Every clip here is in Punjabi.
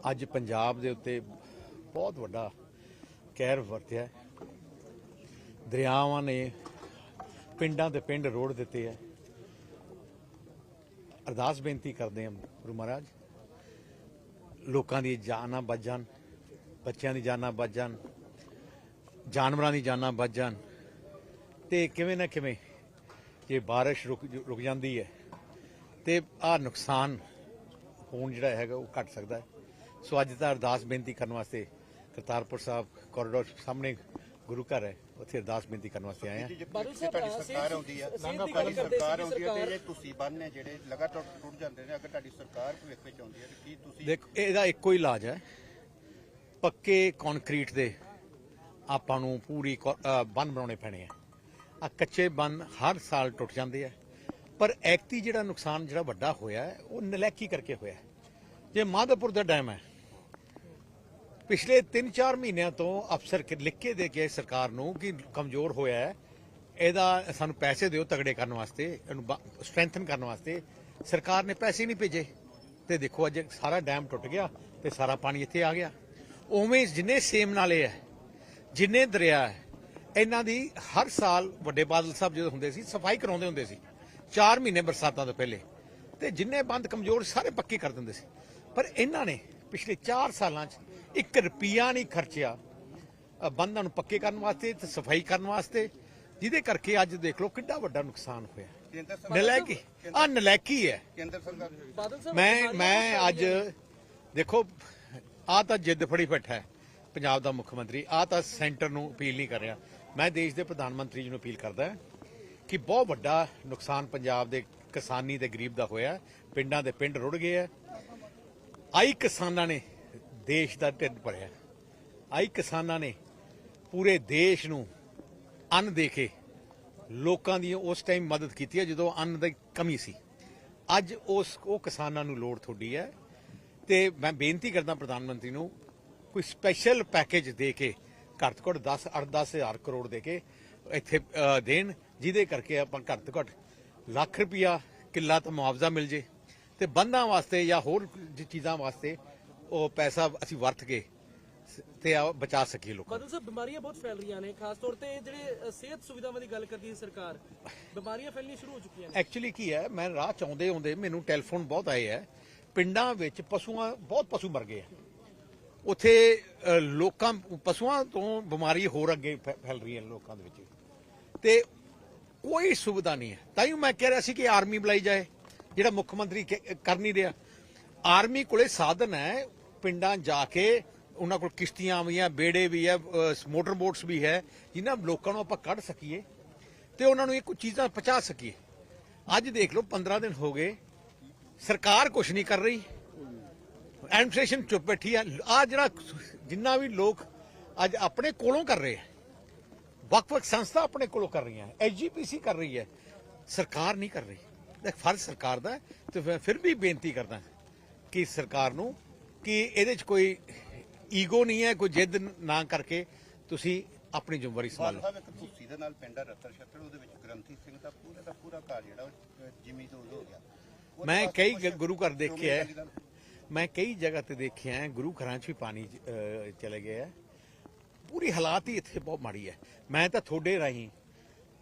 ਅੱਜ ਪੰਜਾਬ ਦੇ ਉੱਤੇ ਬਹੁਤ ਵੱਡਾ ਕਹਿਰ ਵਰਤਿਆ ਦਰਿਆਵਾਂ ਨੇ ਪਿੰਡਾਂ ਦੇ ਪਿੰਡ ਰੋੜ ਦਿੱਤੇ ਹੈ। ਅਰਦਾਸ ਬੇਨਤੀ ਕਰਦੇ ਹਾਂ ਗੁਰੂ ਮਹਾਰਾਜ, ਲੋਕਾਂ ਦੀ ਜਾਨਾਂ ਬਚ ਜਾਣ ਬੱਚਿਆਂ ਦੀ ਜਾਨਾਂ ਬਚ ਜਾਣ ਜਾਨਵਰਾਂ ਦੀ ਜਾਨਾਂ ਬਚ ਜਾਣ ਤੇ ਕਿਵੇਂ ਨਾ ਕਿਵੇਂ ਜੇ ਬਾਰਿਸ਼ ਰੁਕ ਰੁਕ ਜਾਂਦੀ ਹੈ ਤੇ ਆ ਨੁਕਸਾਨ ਹੋਣ ਜਿਹੜਾ ਹੈਗਾ ਉਹ ਘਟ ਸਕਦਾ ਹੈ। ਸੋ ਅੱਜ ਤਾਂ ਅਰਦਾਸ ਬੇਨਤੀ ਕਰਨ ਵਾਸਤੇ ਕਰਤਾਰਪੁਰ ਸਾਹਿਬ ਕੋਰੀਡੋਰ ਸਾਹਮਣੇ ਗੁਰੂ ਘਰ ਹੈ ਉੱਥੇ ਅਰਦਾਸ ਬੇਨਤੀ ਕਰਨ ਵਾਸਤੇ ਆਏ ਹਾਂ। ਜੇ ਬਾਦਲ ਸਾਹਿਬ, ਤੁਹਾਡੀ ਅਹ, ਸਰਕਾਰ ਸਿਹਤ- ਆਉਂਦੀ ਹੈ ਸਿਹਤ ਦੀ ਤੁਹਾਡੀ ਗੱਲ ਕਰਦੇ ਸਰਕਾਰ ਸੀ ਆਉਂਦੀ ਹੈ ਤੇ ਸਰਕਾਰ- ਇਹ ਤੁਸੀਂ ਬੰਨ ਨੇ ਜਿਹੜੇ ਲਗਾਤਾਰ ਟੁੱਟ ਜਾਂਦੇ ਨੇ ਅਗਰ ਤੁਹਾਡੀ ਸਰਕਾਰ ਭਵਿੱਖ ਵਿੱਚ ਆਉਂਦੀ ਹੈ ਤੇ ਕੀ ਤੁਸੀਂ ਦੇਖੋ ਇਹਦਾ ਇੱਕੋ ਹੀ ਇਲਾਜ ਹੈ। ਪੱਕੇ ਕੰਕਰੀਟ ਦੇ ਆਪਾਂ ਨੂੰ ਪੂਰੀ ਬੰਨ ਬਣਾਉਣੇ ਪੈਣੇ ਆ। ਆ ਕੱਚੇ ਬੰਨ ਹਰ ਸਾਲ ਟੁੱਟ ਜਾਂਦੇ ਆ। ਪਰ ਐਕਤੀ ਜਿਹੜਾ ਨੁਕਸਾਨ ਜਿਹੜਾ ਵੱਡਾ ਹੋਇਆ ਉਹ ਨਲੈਕੀ ਕਰਕੇ ਹੋਇਆ। ਜੇ ਮਾਧੋਪੁਰ ਦਾ ਡੈਮ ਹੈ ਪਿਛਲੇ 3-4 ਮਹੀਨਿਆਂ ਤੋਂ ਅਫਸਰ ਕਿ- ਲਿਖ ਕੇ ਦੇ ਕੇ ਸਰਕਾਰ ਨੂੰ ਕਿ ਕਮਜ਼ੋਰ ਹੋਇਆ ਹੈ, ਇਹਦਾ ਸਾਨੂੰ ਪੈਸੇ ਦਿਓ ਤਗੜੇ ਕਰਨ ਵਾਸਤੇ, ਇਹਨੂੰ ਸਟਰੈਂਥਨ ਕਰਨ ਵਾਸਤੇ। ਸਰਕਾਰ ਨੇ ਪੈਸੇ ਨਹੀਂ ਭੇਜੇ। ਤੇ ਦੇਖੋ ਅੱਜ ਸਾਰਾ ਡੈਮ ਟੁੱਟ ਗਿਆ ਤੇ ਸਾਰਾ ਪਾਣੀ ਇੱਥੇ ਆ ਗਿਆ। ਉਵੇਂ ਜਿੰਨੇ ਸੇਮ ਨਾਲੇ ਹੈ, ਜਿੰਨੇ ਦਰਿਆ ਹੈ, ਇਹਨਾਂ ਦੀ ਹਰ ਸਾਲ ਵੱਡੇ ਬਾਦਲ ਸਾਹਿਬ ਜਦੋਂ ਹੁੰਦੇ ਸੀ, ਸਫ਼ਾਈ ਕਰਾਉਂਦੇ ਹੁੰਦੇ ਸੀ। 4 ਮਹੀਨੇ ਬਰਸਾਤਾਂ ਤੋਂ ਪਹਿਲੇ। ਤੇ ਜਿੰਨੇ ਬੰਦ ਕਮਜ਼ੋਰ ਸਾਰੇ ਪੱਕੇ ਕਰ ਦਿੰਦੇ ਸੀ। ਪਰ ਇਹਨਾਂ ਨੇ ਪਿਛਲੇ 4 ਸਾਲਾਂ 'ਚ 1 ਰੁਪਿਆ ਨਹੀਂ ਖਰਚਿਆ। ਬੰਦਾਂ ਨੂੰ ਪੱਕੇ ਕਰਨ ਵਾਸਤੇ ਤੇ ਸਫ਼ਾਈ ਕਰਨ ਵਾਸਤੇ ਜਿਹਦੇ ਕਰਕੇ ਅੱਜ ਦੇਖ ਲਓ ਕਿੰਨਾ ਵੱਡਾ ਨੁਕਸਾਨ ਹੋਇਆ। ਨਲਾਇਕੀ ਆ ਨਲਾਇਕੀ ਹੈ। ਕੇਂਦਰ ਸਰਕਾਰ ਮੈਂ ਮੈਂ ਅੱਜ ਦੇਖੋ ਆ ਤਾਂ ਜਿੱਦ ਫੜੀ ਬੈਠਾ ਹੈ ਪੰਜਾਬ ਦਾ ਮੁੱਖ ਮੰਤਰੀ ਆ ਤਾਂ ਸੈਂਟਰ ਨੂੰ ਅਪੀਲ ਨਹੀਂ ਕਰ ਰਿਹਾ। ਮੈਂ ਦੇਸ਼ ਦੇ ਪ੍ਰਧਾਨ ਮੰਤਰੀ ਜੀ ਨੂੰ ਅਪੀਲ ਕਰਦਾ ਹਾਂ ਕਿ ਬਹੁਤ ਵੱਡਾ ਨੁਕਸਾਨ ਪੰਜਾਬ ਦੇ ਕਿਸਾਨੀ ਤੇ ਗਰੀਬ ਦਾ ਹੋਇਆ। ਪਿੰਡਾਂ ਦੇ ਪਿੰਡ ਰੁੜ ਗਏ ਆ ਆਈ ਕਿਸਾਨਾਂ ਨੇ ਦੇਸ਼ ਦਾ ਢਿੱਡ ਭਰਿਆ। ਆਈ ਕਿਸਾਨਾਂ ਨੇ ਪੂਰੇ ਦੇਸ਼ ਨੂੰ ਅੰਨ ਦੇ ਕੇ ਲੋਕਾਂ ਦੀ ਉਸ ਟਾਈਮ ਮਦਦ ਕੀਤੀ ਹੈ, ਜਦੋਂ ਅੰਨ ਦੀ ਕਮੀ ਸੀ। ਅੱਜ ਉਸ, ਉਹ ਕਿਸਾਨਾਂ ਨੂੰ ਲੋੜ ਤੁਹਾਡੀ ਹੈ ਤੇ ਮੈਂ ਬੇਨਤੀ ਕਰਦਾ ਪ੍ਰਧਾਨ ਮੰਤਰੀ ਨੂੰ, ਕੋਈ ਸਪੈਸ਼ਲ ਪੈਕੇਜ ਦੇ ਕੇ ਘੱਟ ਤੋਂ ਘੱਟ 10 8-10 ਹਜ਼ਾਰ ਕਰੋੜ ਦੇ ਕੇ ਇੱਥੇ ਦੇਣ, ਜਿਹਦੇ ਕਰਕੇ ਆਪਾਂ ਘੱਟ ਤੋਂ ਘੱਟ ਲੱਖ ਰੁਪਇਆ ਕਿੱਲਾ ਤਾਂ ਮੁਆਵਜ਼ਾ ਮਿਲ ਜੇ। ਤੇ ਬੰਦਾਂ ਵਾਸਤੇ ਜਾਂ ਹੋਰ ਚੀਜ਼ਾਂ ਵਾਸਤੇ ਉਹ ਪੈਸਾ ਅਸੀਂ ਵਰਤ ਕੇ ਤੇ ਆ ਬਚਾ ਸਕੀਏ ਲੋਕਾਂ। ਬਾਦਲ ਸਾਹਿਬ ਬਿਮਾਰੀਆਂ ਬਹੁਤ ਫੈਲ ਰਹੀਆਂ ਨੇ ਖਾਸ ਤੌਰ ਤੇ ਜਿਹੜੇ ਸਿਹਤ ਸੁਵਿਧਾਵਾਂ ਦੀ ਗੱਲ ਕਰਦੀ ਹੈ ਸਰਕਾਰ ਬਿਮਾਰੀਆਂ ਫੈਲਣੀ ਸ਼ੁਰੂ ਹੋ ਚੁੱਕੀਆਂ ਨੇ। ਐਕਚੁਅਲੀ ਕੀ ਹੈ ਮੈਂ ਰਾਹ ਚ ਆਉਂਦੇ ਆਉਂਦੇ ਮੈਨੂੰ ਟੈਲੀਫੋਨ ਬਹੁਤ ਆਏ ਹੈ ਪਿੰਡਾਂ ਵਿੱਚ ਪਸ਼ੂਆਂ ਬਹੁਤ ਪਸ਼ੂ ਮਰ ਗਏ ਆ। ਉੱਥੇ ਲੋਕਾਂ ਪਸ਼ੂਆਂ ਤੋਂ ਬਿਮਾਰੀ ਹੋਰ ਅੱਗੇ ਫੈਲ ਰਹੀ ਹੈ ਲੋਕਾਂ ਦੇ ਵਿੱਚ। ਤੇ ਕੋਈ ਸੁਵਿਧਾ ਨਹੀਂ ਹੈ। ਤਾਂ ਹੀ ਮੈਂ ਕਹਿ ਰਿਹਾ ਸੀ ਕਿ ਆਰਮੀ ਬੁਲਾਈ ਜਾਏ ਜਿਹੜਾ ਮੁੱਖ ਮੰਤਰੀ ਕਰ ਨਹੀਂ ਰਿਹਾ। ਆਰਮੀ ਕੋਲੇ ਸਾਧਨ ਹੈ ਪਿੰਡਾਂ ਜਾ ਕੇ ਉਹਨਾਂ ਕੋਲ ਕਿਸ਼ਤੀਆਂ ਵੀ ਆ ਬੇੜੇ ਵੀ ਆ ਮੋਟਰ ਬੋਟਸ ਵੀ ਹੈ, ਜਿਨ੍ਹਾਂ ਲੋਕਾਂ ਨੂੰ ਆਪਾਂ ਕੱਢ ਸਕੀਏ ਤੇ ਉਹਨਾਂ ਨੂੰ ਇਹ ਕੁਝ ਚੀਜ਼ਾਂ ਪਹੁੰਚਾ ਸਕੀਏ। ਅੱਜ ਦੇਖ ਲਓ 15 ਦਿਨ ਹੋ ਗਏ, ਸਰਕਾਰ ਕੁਝ ਨਹੀਂ ਕਰ ਰਹੀ। ਐਡਮਿਨਿਸਟ੍ਰੇਸ਼ਨ ਚੁੱਪ ਬੈਠੀ ਆ। ਆ ਜਿਹੜਾ ਜਿੰਨਾ ਵੀ ਲੋਕ ਅੱਜ ਆਪਣੇ ਕੋਲੋਂ ਕਰ ਰਹੇ ਆ, ਵੱਖ-ਵੱਖ ਸੰਸਥਾ ਆਪਣੇ ਕੋਲੋਂ ਕਰ ਰਹੀਆਂ ਐਸਜੀਪੀਸੀ ਕਰ ਰਹੀ ਹੈ, ਸਰਕਾਰ ਨਹੀਂ ਕਰ ਰਹੀ। ਇਹ ਫਰਜ਼ ਸਰਕਾਰ ਦਾ ਹੈ ਤੇ ਫਿਰ ਵੀ ਬੇਨਤੀ ਕਰਦਾ ਕਿ ਸਰਕਾਰ ਨੂੰ ਕਿ ਇਹਦੇ 'ਚ ਕੋਈ ਈਗੋ ਨਹੀਂ ਹੈ ਕੋਈ ਜਿੱਦ ਨਾ ਕਰਕੇ ਤੁਸੀਂ ਆਪਣੀ ਜ਼ਿੰਮੇਵਾਰੀ ਸੰਭਾਲੋ। ਸਾਹਿਬ ਇੱਕ ਤੁਸੀਂ ਦੇ ਨਾਲ ਪਿੰਡ ਆ ਰੱਤਰ ਛੱਤਰ ਉਹਦੇ ਵਿੱਚ ਗ੍ਰੰਥੀ ਸਿੰਘ ਦਾ ਪੂਰਾ ਦਾ ਪੂਰਾ ਘਰ ਜਿਹੜਾ ਉਹ ਜਿਮੀ ਤੋਂ ਹੋ ਗਿਆ। ਮੈਂ ਕਈ ਗ- ਗੁਰੂ ਘਰ ਦੇਖੇ ਹੈ। ਮੈਂ ਕਈ ਜਗ੍ਹਾ ਤੇ ਦੇਖਿਆ ਹੈ ਗੁਰੂ ਘਰਾਂ 'ਚ ਵੀ ਪਾਣੀ ਅਹ, ਚਲੇ ਗਏ ਹੈ। ਪੂਰੀ ਹਾਲਾਤ ਹੀ ਇੱਥੇ ਬਹੁਤ ਮਾੜੀ ਹੈ। ਮੈਂ ਤਾਂ ਤੁਹਾਡੇ ਰਾਹੀਂ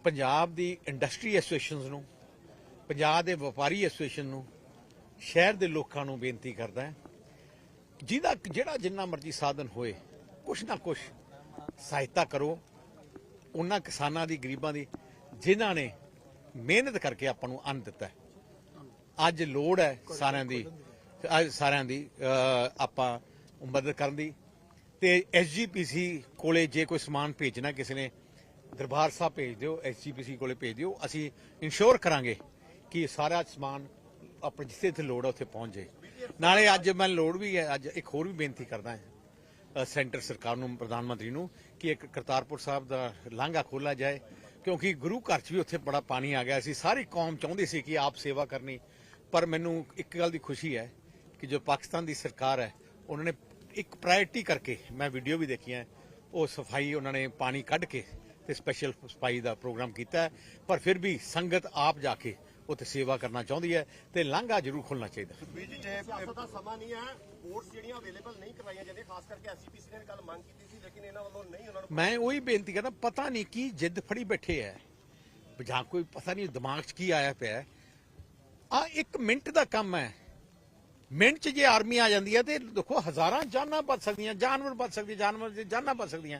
ਪੰਜਾਬ ਦੀ ਇੰਡਸਟਰੀ ਐਸੋਸੀਏਸ਼ਨਸ ਨੂੰ ਪੰਜਾਬ ਦੇ ਵਪਾਰੀ ਐਸੋਸੀਏਸ਼ਨ ਨੂੰ ਸ਼ਹਿਰ ਦੇ ਲੋਕਾਂ ਨੂੰ ਬੇਨਤੀ ਕਰਦਾ ਹਾਂ ਜਿਹਦਾ ਜਿਹੜਾ ਜਿੰਨਾ ਮਰਜ਼ੀ ਸਾਧਨ ਹੋਏ, ਕੁਛ ਨਾ ਕੁਛ ਸਹਾਇਤਾ ਕਰੋ, ਉਹਨਾਂ ਕਿਸਾਨਾਂ ਦੀ, ਗਰੀਬਾਂ ਦੀ, ਜਿਨ੍ਹਾਂ ਨੇ ਮਿਹਨਤ ਕਰਕੇ ਆਪਾਂ ਨੂੰ ਅੰਨ ਦਿੱਤਾ ਅੱਜ ਲੋੜ ਹੈ ਸਾਰਿਆਂ ਦੀ, ਅੱਜ ਸਾਰਿਆਂ ਦੀ ਆਪਾਂ ਮਦਦ ਕਰਨ ਦੀ। ਤੇ ਐਸਜੀਪੀਸੀ ਕੋਲੇ ਜੇ ਕੋਈ ਸਮਾਨ ਭੇਜਣਾ ਕਿਸੇ ਨੇ, ਦਰਬਾਰ ਸਾਹਿਬ ਭੇਜ ਦਿਓ ਐਸਜੀਪੀਸੀ ਕੋਲੇ ਭੇਜ ਦਿਓ, ਅਸੀਂ ਇਨਸ਼ੋਰ ਕਰਾਂਗੇ ਕਿ ਸਾਰਾ ਸਮਾਨ ਆਪਣੇ ਜਿੱਥੇ ਜਿੱਥੇ ਲੋੜ ਹੈ ਉੱਥੇ ਪਹੁੰਚ ਜਾਏ। ਨਾਲੇ ਅੱਜ ਮੈਂ ਲੋੜ ਵੀ ਹੈ, ਅੱਜ ਇੱਕ ਹੋਰ ਵੀ ਬੇਨਤੀ ਕਰਦਾ ਹਾਂ ਸੈਂਟਰ ਸਰਕਾਰ ਨੂੰ, ਪ੍ਰਧਾਨ ਮੰਤਰੀ ਨੂੰ, ਕਿ ਇੱਕ ਕਰਤਾਰਪੁਰ ਸਾਹਿਬ ਦਾ ਲਾਂਘਾ ਖੋਲਾ ਜਾਏ, ਕਿਉਂਕਿ ਗੁਰੂ ਘਰ 'ਚ ਵੀ ਉੱਥੇ ਬੜਾ ਪਾਣੀ ਆ ਗਿਆ ਸੀ। ਸਾਰੀ ਕੌਮ ਚਾਹੁੰਦੀ ਸੀ ਕਿ ਆਪ ਸੇਵਾ ਕਰਨੀ, ਪਰ ਮੈਨੂੰ ਇੱਕ ਗੱਲ ਦੀ ਖੁਸ਼ੀ ਹੈ ਕਿ ਜੋ ਪਾਕਿਸਤਾਨ ਦੀ ਸਰਕਾਰ ਹੈ, ਉਹਨਾਂ ਨੇ ਇੱਕ ਪ੍ਰਾਇੋਰਟੀ ਕਰਕੇ ਮੈਂ ਵੀਡੀਓ ਵੀ ਦੇਖੀਆਂ ਉਹ ਸਫ਼ਾਈ ਉਹਨਾਂ ਨੇ ਪਾਣੀ ਕੱਢ ਕੇ ਤੇ ਸਪੈਸ਼ਲ ਸਫ਼ਾਈ ਦਾ ਪ੍ਰੋਗਰਾਮ ਕੀਤਾ ਪਰ ਫਿਰ ਵੀ ਸੰਗਤ ਆਪ ਜਾ ਕੇ ਉੱਥੇ ਸੇਵਾ ਕਰਨਾ ਚਾਹੁੰਦੀ ਹੈ ਤੇ ਲਾਂਘਾ ਜ਼ਰੂਰ ਖੁੱਲਣਾ ਚਾਹੀਦਾ ਸੁਖਬੀਰ ਜੀ ਜੇ ਸਿਆਸਤ ਦਾ ਸਮਾਂ ਨਹੀਂ ਹੈ ਵੋਟਸ ਜਿਹੜੀਆਂ ਅਵੇਲੇਬਲ ਨਹੀਂ ਕਰਵਾਈਆਂ ਜਾਂਦੀਆਂ ਖਾਸ ਕਰਕੇ ਐਸਜੀਪੀਸੀ ਨੇ ਕੱਲ ਮੰਗ ਕੀਤੀ ਸੀ ਲੇਕਿਨ ਇਹਨਾਂ ਵੱਲੋਂ ਨਹੀਂ ਉਹਨਾਂ ਨੂੰ ਮੈਂ ਉਹੀ ਬੇਨਤੀ ਕਰਦਾ ਪਤਾ ਨਹੀਂ ਕੀ ਜਿੱਦ ਫੜੀ ਬੈਠੇ ਐ ਜਾਂ ਕੋਈ ਪਤਾ ਨਹੀਂ ਦਿਮਾਗ 'ਚ ਕੀ ਆਇਆ ਪਿਆ ਆ ਇੱਕ ਮਿੰਟ ਦਾ ਕੰਮ ਹੈ। ਮਿੰਟ 'ਚ ਜੇ ਆਰਮੀ ਆ ਜਾਂਦੀ ਹੈ ਤੇ ਦੇਖੋ ਹਜ਼ਾਰਾਂ ਜਾਨਾਂ ਬਚ ਸਕਦੀਆਂ ਜਾਨਵਰ ਬਚ ਸਕਦੇ ਜਾਨਵਰ ਦੀ ਜਾਨਾਂ ਬਚ ਸਕਦੀਆਂ।